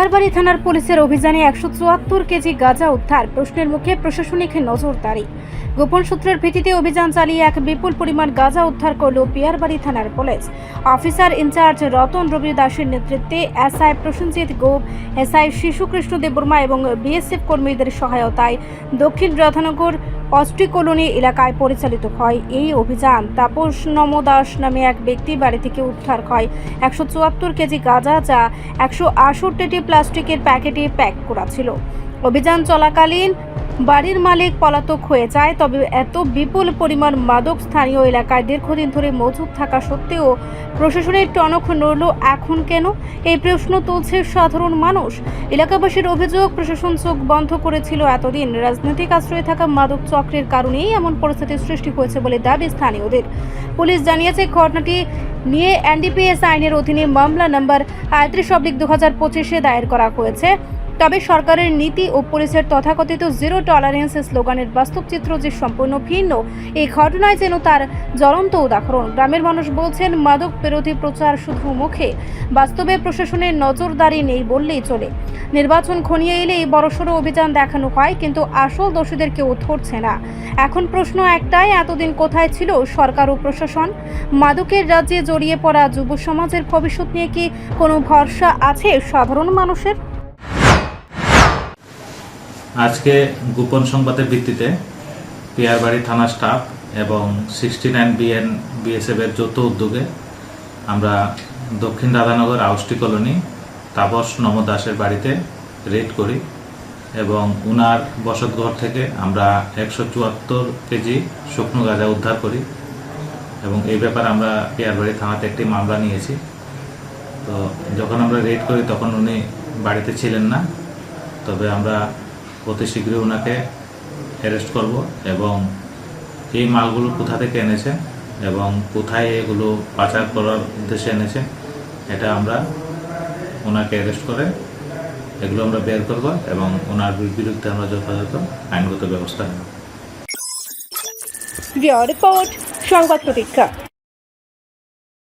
পিয়ারবাড়ি থানার পুলিশের অভিযানে একশো চুয়াত্তর কেজি গাঁজা উদ্ধার। প্রশ্নের মুখে প্রশাসনিক নজরদারি। গোপন সূত্রের ভিত্তিতে অভিযান চালিয়ে এক বিপুল পরিমাণ গাঁজা উদ্ধার করল পিয়ারবাড়ি থানার police. Officer in charge Ratan Rabi দাসের নেতৃত্বে এসআই প্রসেনজিৎ গোপ, এসআই শিশুকৃষ্ণ দেববর্মা এবং বিএসএফ কর্মীদের সহায়তায় দক্ষিণ রাধানগর কলোনি এলাকায় পরিচালিত হয়। এই অভিযান তাপস নম দাস নামে এক ব্যক্তি বাড়ি থেকে উদ্ধার হয়। একশো চুয়াত্তর কেজি গাঁজা যা একশো আষট্টিটি প্লাস্টিকের প্যাকেটে প্যাক করা ছিল। অভিযান চলাকালীন বাড়ির মালিক পলাতক হয়ে যায়, তবে এত বিপুল পরিমাণ মাদক স্থানীয় এলাকায় দীর্ঘদিন ধরে মজুদ থাকা সত্ত্বেও প্রশাসনের টনক নড়ল। এখন কেন? এই প্রশ্ন তুলছে সাধারণ মানুষ। এলাকাবাসীর অভিযোগ, প্রশাসন চোখ বন্ধ করেছিল এতদিন। রাজনৈতিক আশ্রয়ে থাকা মাদক চক্রের কারণেই এমন পরিস্থিতির সৃষ্টি হয়েছে বলে দাবি স্থানীয়দের। পুলিশ জানিয়েছে, ঘটনাটি নিয়ে এনডিপিএস আইনের অধীনে মামলা নম্বর আয়ত্রিশ অব্লিক দু হাজার পঁচিশে দায়ের করা হয়েছে। তবে সরকারের নীতি ও পুলিশের তথাকথিত জিরো টলারেন্স স্লোগানের বাস্তব চিত্র যে সম্পূর্ণ ভিন্ন, এই ঘটনায় যেন তার জ্বলন্ত উদাহরণ। গ্রামের মানুষ বলছেন, মাদক বিরোধী প্রচার শুধু মুখে, বাস্তবে প্রশাসনের নজরদারি নেই বললেই চলে। নির্বাচন ঘনিয়ে এলেই বড়সড় অভিযান দেখানো হয়, কিন্তু আসল দোষীদের কেউ ধরছে না। এখন প্রশ্ন একটাই, এতদিন কোথায় ছিল সরকার ও প্রশাসন? মাদকের রাজ্যে জড়িয়ে পড়া যুব সমাজের ভবিষ্যৎ নিয়ে কি কোনো ভরসা আছে সাধারণ মানুষের? আজকে গোপন সংবাদের ভিত্তিতে পিয়ারবাড়ি থানা স্টাফ এবং সিক্সটি নাইন বিএন বিএসএফের যৌথ উদ্যোগে আমরা দক্ষিণ রাধানগর আউসটি কলোনি তাপস নম দাসের বাড়িতে রেড করি এবং উনার বসতঘর থেকে আমরা একশো চুয়াত্তর কেজি শুকনো গাঁজা উদ্ধার করি এবং এই ব্যাপারে আমরা পিয়ারবাড়ি থানাতে একটি মামলা নিয়েছি। তো যখন আমরা রেড করি তখন উনি বাড়িতে ছিলেন না, তবে আমরা অতি শীঘ্রই ওনাকে অ্যারেস্ট করব এবং এই মালগুলো কোথা থেকে এনেছে এবং কোথায় এগুলো পাচার করার উদ্দেশ্যে এনেছে এটা আমরা ওনাকে অ্যারেস্ট করে এগুলো আমরা বের করব এবং ওনার বিরুদ্ধে আমরা যথাযথ আইনগত ব্যবস্থা নেব। রিপোর্ট, সংবাদ প্রতীক্ষা।